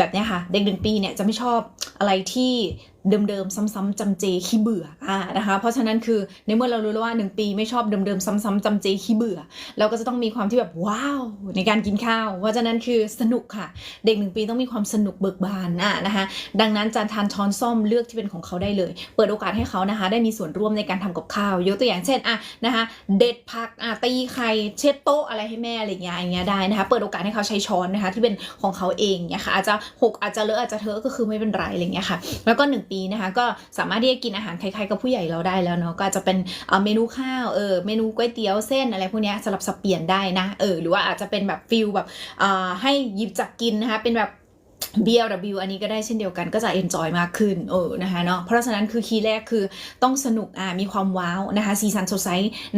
แบบนี้ค่ะ เด็กหนึ่งปีเนี่ยจะไม่ชอบอะไรที่เดิมๆ ซ้ำๆจำเจขี้เบื่ออ่านะคะเพราะฉะนั้นคือในเมื่อเรารู้แล้วว่าหนึ่งปีไม่ชอบเดิมๆ ซ้ำๆจำเจขี้เบื่อ เราก็จะต้องมีความที่แบบว้าวในการกินข้าว เพราะฉะนั้นคือสนุกค่ะ เด็กหนึ่งปีต้องมีความสนุกเบิกบานอะนะคะดังนั้นจานทานช้อนส้อมเลือกที่เป็นของเขาได้เลย เปิดโอกาสให้เขานะคะ ได้มีส่วนร่วมในการทำกับข้าวยกตัวอย่างเช่นอะนะคะเด็ดผักอะตีไข่เช็ดโต๊ะอะไรให้แม่อะไรอย่างเงี้ยอย่างเงี้ยได้นะคะ เปิดโอกาสให้เขาใช้ช้อนนะคะที่เป็นของเขาเองเนี่ยค่ะอาจจะหกอาจจะเลอะอาจจะเทอะก็คือไม่เป็นไรอะไรเงี้ยค่ะแล้วก็หนึ่งปีนะคะ ก็สามารถที่จะกินอาหารคล้ายๆกับผู้ใหญ่เราได้แล้วเนาะก็จะเป็นเมนูข้าวเออเมนูก๋วยเตี๋ยวเส้นอะไรพวกนี้สลับสับเปลี่ยนได้นะเออหรือว่าอาจจะเป็นแบบฟิลแบบให้หยิบจับกินนะคะเป็นแบบ BLW อันนี้ก็ได้เช่นเดียวกันก็จะ enjoy มากขึ้นเออนะคะเนาะเพราะฉะนั้นคือคีย์แรกคือต้องสนุกอะมีความว้าวนะคะสีสันสดใส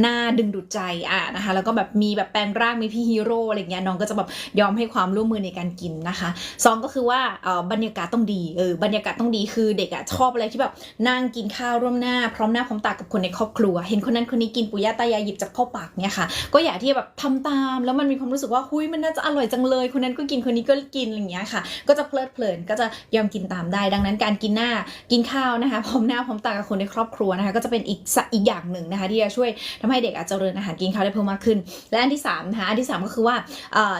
น่าดึงดูดใจอะนะคะแล้วก็แบบมีแบบแปลงร่างมีพี่ฮีโร่อะไรเงี้ยน้องก็จะแบบยอมให้ความร่วมมือในการกินนะคะสองก็คือว่าเออบรรยากาศต้องดีเออบรรยากาศต้องดีคือเด็กอะชอบอะไรที่แบบนั่งกินข้าวร่วมหน้าพร้อมหน้าพร้อมตากับคนในครอบครัว เห็นคนนั้นคนนี้กินปุยาตายายหยิบจากเข้าปากเนี่ยค่ะก็อยากที่แบบทำตาม แล้วมันมีความรู้สึกว่าหุ้ยมันน่าจะอร่อยจังเลย คนนั้นก็กินคนนี้ก็กินอะไรเงี้ยค่ะก็จะเพลิดเพลินก็จะยอมกินตามได้ ดังนั้นการกินหน้ากินข้าวนะคะพร้อมหน้าพร้อมตากับคนในครอบครัวนะคะก็จะเป็นอีกอีกอย่างหนึ่งนะคะที่จะช่วยทำให้เด็กอาจจะเจริญอาหารกินข้าวได้เพิ่มมากขึ้น และอันที่สามนะคะอันที่สามก็คือว่า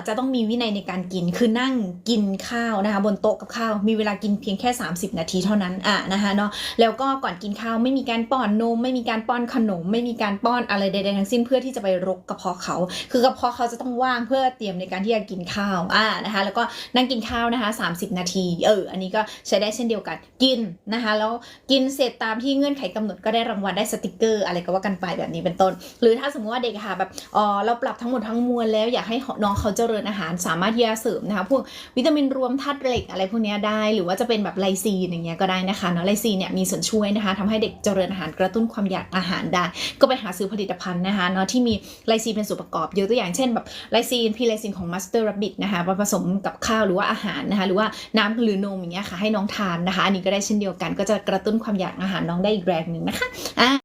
จะต้องมีวินัยในการกินคือนั่งกินข้าวนะคะบนโต๊ะกับข้าวมีเวลากินเพียงแค่ 30 นาทีเท่านั้นอะนะคะเนาะแล้วก็ก่อนกินข้าวไม่มีการป้อนนม ไม่มีการป้อนขนม ไม่มีการป้อนอะไรใดๆทั้งสิ้นเพื่อที่จะไปรกกระเพาะเขา คือกระเพาะเขาจะต้องว่างเพื่อเตรียมในการที่จะกินข้าวอ่านะคะแล้วก็นั่งกินข้าวนะคะ30 นาทีเอออันนี้ก็ใช้ได้เช่นเดียวกันกินนะคะแล้วกินเสร็จตามที่เงื่อนไขกำหนดก็ได้รางวัลได้สติกเกอร์อะไรก็ว่ากันไปแบบนี้เป็นต้น หรือถ้าสมมติว่าเด็กค่ะแบบอ๋อเราปรับทั้งหมดทั้งมวลแล้วอยากให้น้องเขาเจริญอาหารสามารถที่จะเสริมนะคะพวกวิตามินรวมธาตุเหล็กอะไรพวกนี้ได้ หรือว่าจะเป็นแบบไลซีนอย่างเงี้ยก็ได้นะคะเนาะไลซีนเนี่ยมีส่วนช่วยนะคะทำให้เด็กเจริญอาหารกระตุ้นความอยากอาหารได้ ก็ไปหาซื้อผลิตภัณฑ์นะคะเนาะที่มีไลซีนเป็นส่วนประกอบเยอะตัวอย่างเช่นแบบไลซีนพีไลซีนของ Master Rabbit นะคะมาผสมกับข้าวหรือว่าอาหารนะคะหรือว่าน้ำหรือนมอย่างเงี้ยค่ะให้น้องทานนะคะ อันนี้ก็ได้เช่นเดียวกัน ก็จะกระตุ้นความอยากอาหารน้องได้อีกแรงหนึ่งนะคะอะ